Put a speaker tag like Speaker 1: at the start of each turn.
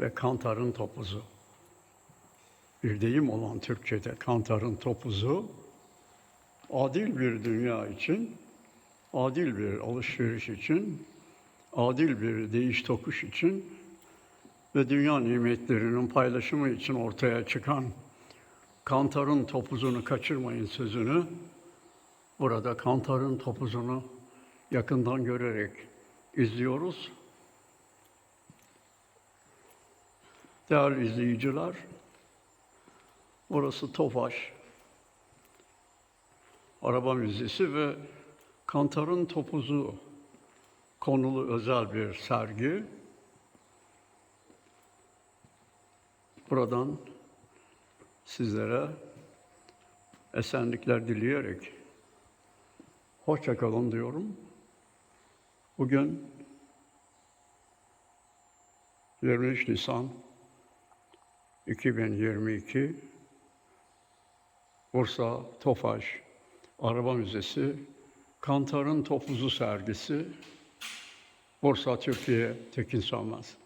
Speaker 1: ve kantarın topuzu. Bir deyim olan Türkçe'de kantarın topuzu, adil bir dünya için, adil bir alışveriş için, adil bir değiş tokuş için ve dünya nimetlerinin paylaşımı için ortaya çıkan kantarın topuzunu kaçırmayın sözünü burada kantarın topuzunu yakından görerek izliyoruz. Değerli izleyiciler, burası Tofaş Araba Müzesi ve Kantar'ın Topuzu konulu özel bir sergi. Buradan sizlere esenlikler dileyerek hoşça kalın diyorum. Bugün 23 Nisan 2022 Bursa Tofaş Araba Müzesi Kantar'ın Topuzu sergisi Bursa Türkiye Tekin Sönmez.